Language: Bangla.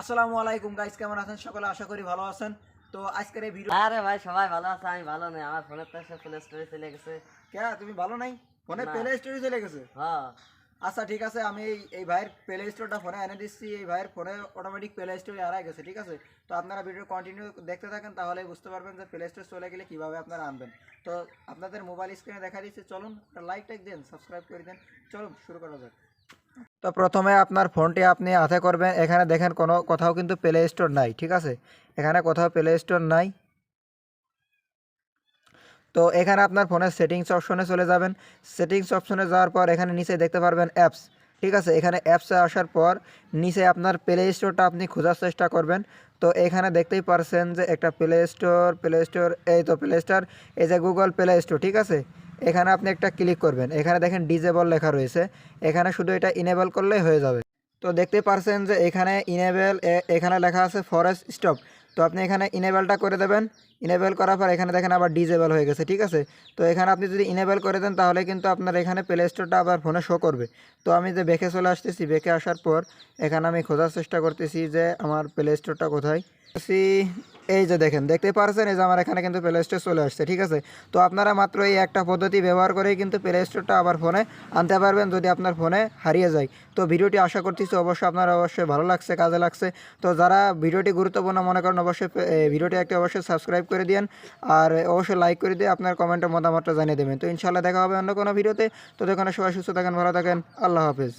আসসালামু আলাইকুম গাইস কেমন আছেন? সকলে আশা করি ভালো আছেন। তো আজকের এই ভিডিও আরে ভাই সবাই ভালো আছে আমি ভালো নেই। আমার ফোনের তো এসে প্লে স্টোরে চলে গেছে। কে তুমি ভালো নাই? ফোনে প্লে স্টোরে চলে গেছে? হ্যাঁ। আচ্ছা ঠিক আছে আমি এই এই ভাইয়ের প্লে স্টোরটা ফোনে এনে দিচ্ছি। এই ভাইয়ের ফোনে অটোমেটিক প্লে স্টোরে হারাই গেছে ঠিক আছে? তো আপনারা ভিডিও কন্টিনিউ দেখতে থাকেন তাহলে বুঝতে পারবেন যে প্লে স্টোর চলে গেলে কীভাবে আপনারা আনবেন। তো আপনাদের মোবাইল স্ক্রিনে দেখা দিচ্ছে। চলুন একটা লাইক টাইক দেন সাবস্ক্রাইব করে দেন। চলুন শুরু করা যাক। তো প্রথমে আপনার ফোনটি আপনি হাতে করবেন। এখানে দেখেন কোনো কোথাও কিন্তু প্লে স্টোর নাই, ঠিক আছে? এখানে কোথাও প্লে স্টোর নাই। তো এখানে আপনার ফোনের সেটিংস অপশনে চলে যাবেন। সেটিংস অপশনে যাওয়ার পর এখানে নিচে দেখতে পারবেন অ্যাপস ঠিক আছে? এখানে অ্যাপসে আসার পর নিচে আপনার প্লে স্টোরটা আপনি খোঁজার চেষ্টা করবেন। তো এখানে দেখতেই পারছেন যে একটা প্লে স্টোর প্লে স্টোর এই তো প্লে স্টোর এই যে গুগল প্লে স্টোর ঠিক আছে? এখানে আপনি একটা ক্লিক করবেন। এখানে দেখেন ডিজেবল লেখা রয়েছে। এখানে শুধু এটা ইনেবল করলেই হয়ে যাবে। তো দেখতে পারছেন যে এখানে ইনেবল এখানে লেখা আছে ফরেস্ট স্টপ তো আপনি এখানে ইনেবলটা করে দেবেন। ইনেবল করার পর এখানে দেখেন আবার ডিজেবল হয়ে গেছে, ঠিক আছে? তো এখানে আপনি যদি ইনেবল করে দেন, তাহলে কিন্তু আপনার এখানে প্লে স্টোরটা আবার ফোনে শো করবে। তো আমি যে বেঁকে চলে আসতেছি বেঁকে আসার পর এখানে আমি খোঁজার চেষ্টা করতেছি যে আমার প্লে স্টোরটা কোথায়। এই যে দেখেন, দেখতে পারছেন? এই যে আমার এখানে কিন্তু প্লে স্টোর চলে আসছে, ঠিক আছে? তো আপনারা মাত্র এই একটা পদ্ধতি ব্যবহার করেই কিন্তু প্লে স্টোরটা আবার ফোনে আনতে পারবেন যদি আপনার ফোনে হারিয়ে যায়। তো ভিডিওটি আশা করতেছি অবশ্যই আপনার অবশ্যই ভালো লাগছে, কাজে লাগছে। তো যারা ভিডিওটি গুরুত্বপূর্ণ মনে করেন, অবশ্যই ভিডিওটি একটি অবশ্যই সাবস্ক্রাইব করে দিন আর অবশ্যই লাইক করে দিয়ে আপনার কমেন্টের মতামতটা জানিয়ে দেবেন। তো ইনশাল্লাহ দেখা হবে অন্য কোনো ভিডিওতে। তো দেখুন সবাই সুস্থ থাকেন, ভালো থাকেন। আল্লাহ হাফেজ।